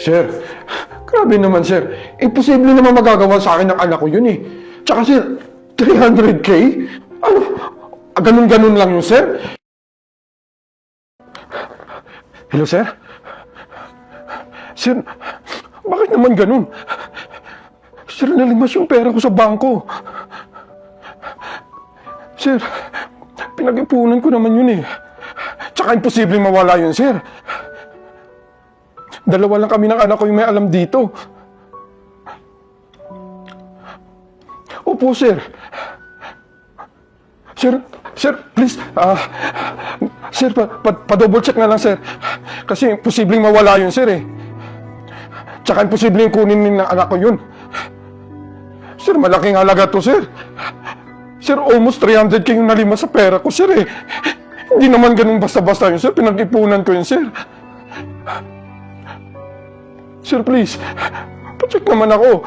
Sir, grabe naman sir. Imposible naman magagawa sa akin ng anak ko yun eh. Tsaka sir, 300k? Ano? Ah, Ganun-ganun lang yun sir? Hello sir? Sir, bakit naman ganun? Sir, nalimas yung pera ko sa bangko. Sir, pinag-ipunan ko naman yun eh. Tsaka imposible mawala yun, sir. Dalawa lang kami ng anak ko yung may alam dito. Opo, sir. Sir, sir, please, ah, sir, pa, pa, pa-double check na lang, sir. Kasi posibleng mawala yun, sir, eh. Tsaka imposibleng kunin ng anak ko yun. Sir, malaking halaga to, sir. Sir, almost 300k yung nalima sa pera ko, sir, eh. Hindi naman ganun basta-basta yun, sir. Pinag-ipunan ko yun, sir. Sir, please. Pacheck naman ako.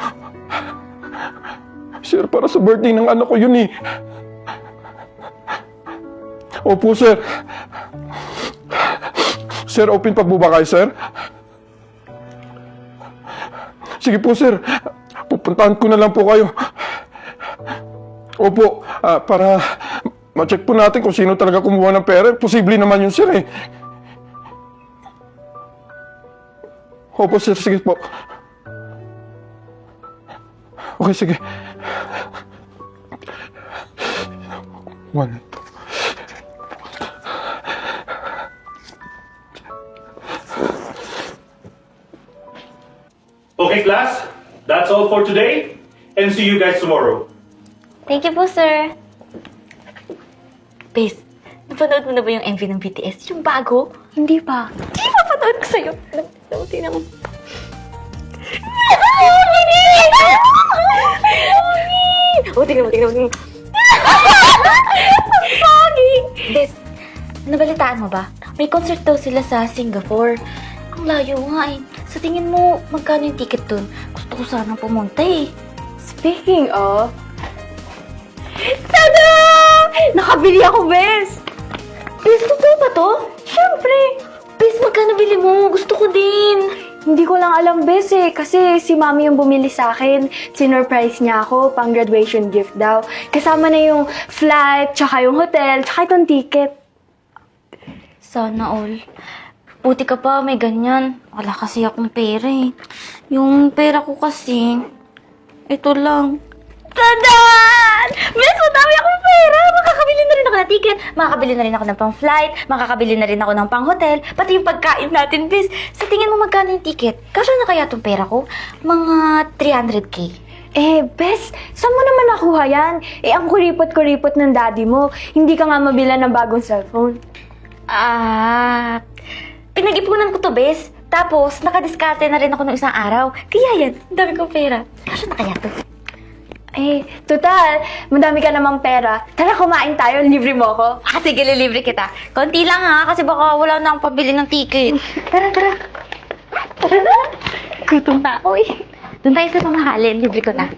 Sir, para sa birthday ng anak ko yun, eh. Opo, sir. Sir, open pa po ba kayo, sir? Sige po, sir. Pupuntahan ko na lang po kayo. Opo, ah, para ma-check po natin kung sino talaga kumuha ng pera. Posible naman yun, sir, eh. Opo, sir. Sige po. Okay, sige. One. Okay, class, that's all for today, and see you guys tomorrow. Thank you po, sir. Bes, napanood mo na ba yung MV ng BTS? Yung bago? Hindi pa. Hindi pa panood ko sa'yo. Nauti na mo. Oh, tingnan mo, tingnan mo, tingnan mo. Pogi! Bes, nabalitaan mo ba? May concert daw sila sa Singapore. Ang layo nga eh. Sa tingin mo, magkano yung ticket dun? Gusto ko sana pumunta eh. Speaking of... Tada! Nakabili ako, Bes! Bes, totoo ba to? Siyempre! Bes, magkano bili mo? Gusto ko din! Hindi ko lang alam, Bes eh. Kasi si Mami yung bumili sa akin. Sinurprise niya ako pang graduation gift daw. Kasama na yung flight, tsaka yung hotel, tsaka itong ticket. Sana all. Buti ka pa, may ganyan. Wala kasi akong pera eh. Yung pera ko kasi, ito lang. Tadan! Bes, madami akong! Makakabili na rin ako ng ticket, makakabili na rin ako ng pang-flight, makakabili na rin ako ng pang-hotel, pati yung pagkain natin, Bes. Sa tingin mo magkano yung ticket? Kasya na kaya tong pera ko? Mga 300k. Eh, Bes, saan mo naman nakuha yan? Eh, ang kuripot-kuripot ng daddy mo. Hindi ka nga mabila ng bagong cellphone. Ah, pinag-ipunan ko to, Bes. Tapos, nakadiskarte na rin ako ng isang araw. Kaya yan, dami kong pera. Kasya na kaya to? Eh, total, madami ka namang pera. Tara, kumain tayo. Libre mo ko. Ah, sige, lilibre kita. Konti lang ha, kasi baka wala na akong pabili ng ticket. Tara, tara. Tara na. Gutom na ako eh. Doon tayo sa pamahalin, libre ko na.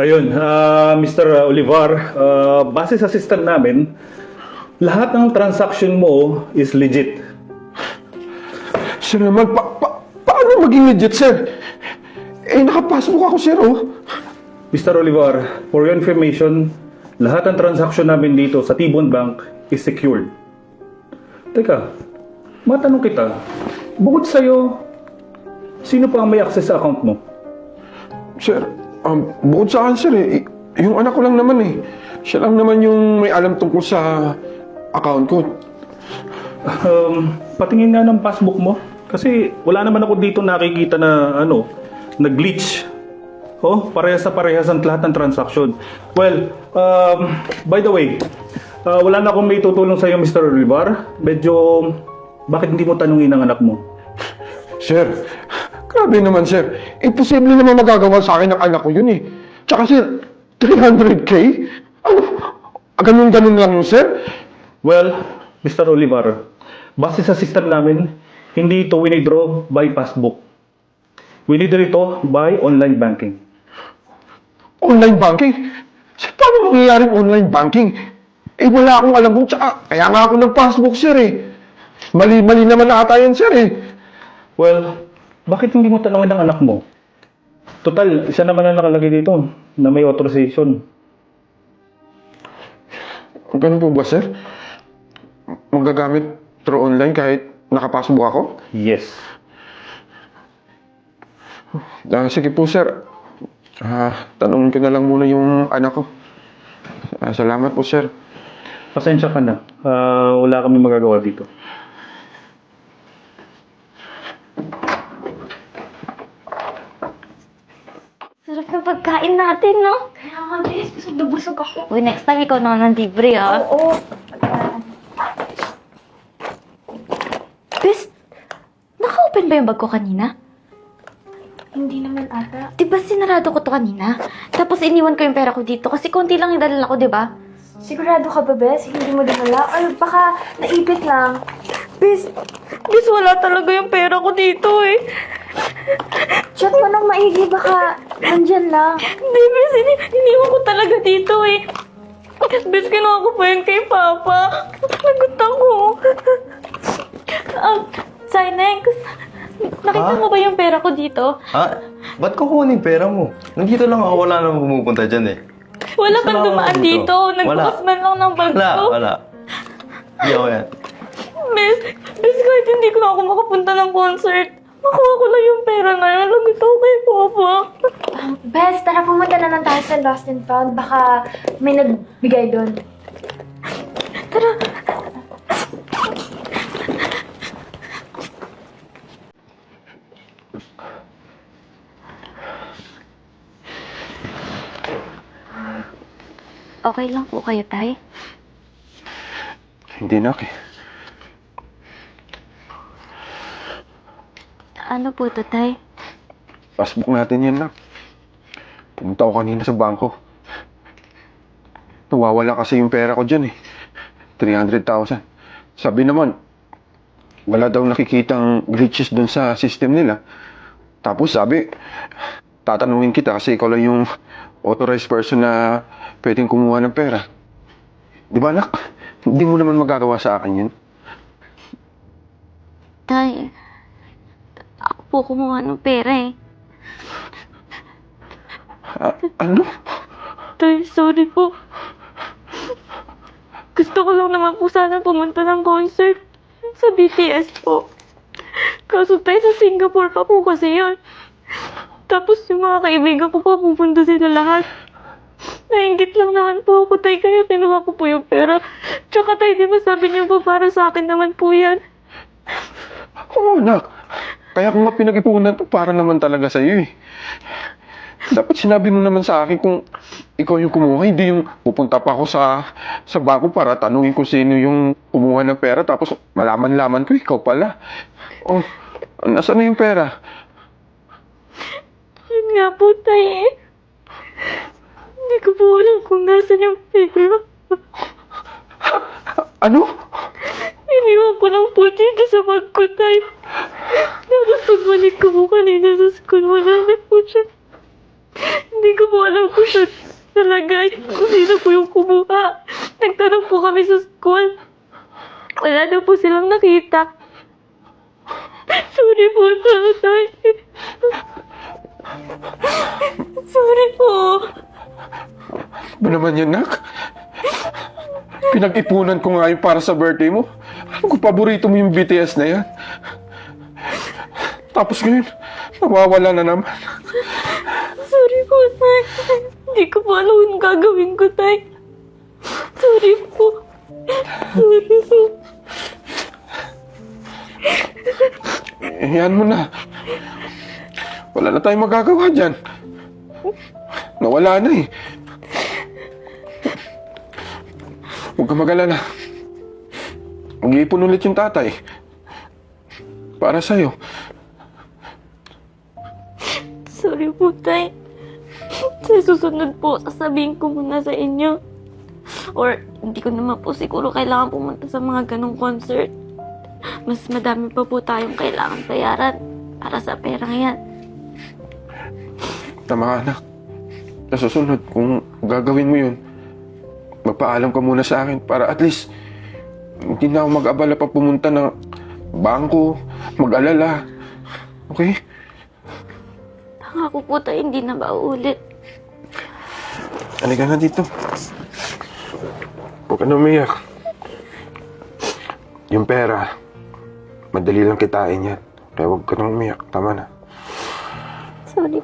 Ayun, ah, Mr. Olivar, ah, base sa system namin, lahat ng transaction mo is legit. Sir naman, pa, pa, paano maging legit, sir? Eh, nakapasok ako, sir, oh. Mr. Olivar, for your information, lahat ng transaction namin dito sa Tibon Bank is secured. Teka, matanong kita, bukod sa'yo, sino pa ang may access sa account mo? Sir, um, bukod sa sir, eh, yung anak ko lang naman, eh. Siya lang naman yung may alam tungkol sa account ko. Um, patingin nga ng passbook mo. Kasi wala naman ako dito nakikita na ano, nag-glitch. Oh, parehas sa parehas ang lahat ng transaction. Well, um, by the way, Ah, wala na akong may tutulong sa iyo, Mr. Olivar. Medyo, bakit hindi mo tanungin ang anak mo? Sir, grabe naman sir. Imposible naman magagawa sa akin ng anak ko yun eh. Tsaka sir, 300k? Ano? Ganun-ganun lang yun sir? Well, Mr. Olivar, base sa system namin, hindi ito winidraw by passbook. Winidraw ito by online banking. Online banking? Sir, paano mangyayaring online banking? Eh, wala akong alam kung tsaka, kaya nga ako ng-passbook, sir eh. Mali-mali naman ata yan, sir eh. Well, bakit hindi mo tanongin ang anak mo? Total, isa naman ang nakalagay dito na may authorization. Ganun po ba, sir? Magagamit through online kahit nakapasok ako? Yes. Ah, sige po, sir. Ah, tanungin ko na lang muna yung anak ko. Ah, salamat po, sir. Pasensya ka na. Ah, wala kami magagawa dito. Sarap ng pagkain natin, no? Kaya nga, bes, busog na busog ako. Uy, next time ikaw naman ang libre, ha? Oo. Bes, naka-open ba yung bag ko kanina? Hindi naman ata. Di ba sinarado ko to kanina? Tapos iniwan ko yung pera ko dito kasi konti lang yung dalala ko, di ba? Sigurado ka ba, bes? Hindi mo dinala? Or baka naipit lang? Bes, bes, wala talaga yung pera ko dito, eh. Chat mo nang maigi, baka nandyan lang. Hindi, bes, ini iniwan ko talaga dito, eh. Bes, kinuha ko pa yun kay Papa. Nagot ako. Um, Sinex, nakita Ha? mo ba yung pera ko dito? Ha? Ba't kukunin yung pera mo? Nandito lang ako, wala namang pumupunta dyan eh. Wala lang ako dumaan dito. dito. Nagbukas Wala. man lang ng bag Wala, ko. wala. Hindi ako yan. Bes, bes, kahit hindi ko na ako makapunta ng concert, makuha ko lang yung pera na yun. Lagot ako kay Papa. Bes, tara pumunta na lang tayo sa Lost and Found. Baka may nagbigay doon. Okay lang po kayo, Tay. Hindi na, eh. Ano po to, Tay? Passbook natin yan, nak. Pumunta ako kanina sa bangko. Nawawala kasi yung pera ko dyan eh. 300,000. Sabi naman, wala daw nakikitang glitches dun sa system nila. Tapos sabi, tatanungin kita kasi ikaw lang yung authorized person na pwedeng kumuha ng pera. Di ba, anak? Hindi mo naman magagawa sa akin yun. Tay, po kumuha ng pera eh. Ah, ano? Tay, sorry po. Gusto ko lang naman po sana pumunta ng concert sa BTS po. Kaso tayo sa Singapore pa po kasi yun. Tapos yung mga kaibigan ko pa pupunta sila lahat. Nainggit lang naman po ako tayo kaya kinuha ko po yung pera. Tsaka tayo di ba sabi niyo po para sa akin naman po yan. Oo, anak. Kaya ko nga pinag-ipunan to para naman talaga sa iyo eh. Dapat sinabi mo naman sa akin kung ikaw yung kumuha, hindi yung pupunta pa ako sa sa bangko para tanungin kung sino yung kumuha ng pera tapos malaman-laman ko ikaw pala. Oh, nasaan na yung pera? Yun nga po tayo eh. Hindi ko po alam kung nasan yung pera. Ano? Iniwan ko lang po dito sa bag ko, tay. Tapos pagbalik ko po kanina sa school, wala na po siya. Hindi ko po alam kung siya talaga kung sino po yung kumuha. Nagtanong po kami sa school. Wala na po silang nakita. Sorry po, tatay. Sorry po. Ba naman yan, nak? Pinag-ipunan ko nga yung para sa birthday mo. Ano kung paborito mo yung BTS na yan? Tapos ngayon, nawawala na naman. Sorry po, tay. Hindi ko po alam yung gagawin ko, tay. Sorry po. Sorry po. Iyan mo na. Wala na tayong magagawa dyan. Nawala na eh. Huwag ka mag-alala. Mag-iipon ulit yung tatay. Para sa'yo. Sorry po, Tay. Sa susunod po, sasabihin ko muna sa inyo. Or, hindi ko naman po siguro kailangan pumunta sa mga ganong concert. Mas madami pa po tayong kailangan bayaran para sa perang yan. Tama anak. Sa susunod, kung gagawin mo yun, magpaalam ka muna sa akin para at least hindi na ako mag-abala pa pumunta ng bangko, mag-alala. Okay? Pangako po tayo, hindi na mauulit. Halika na dito. Huwag ka na umiyak. Yung pera, madali lang kitain yan. Kaya huwag ka na umiyak. Tama na. Sorry.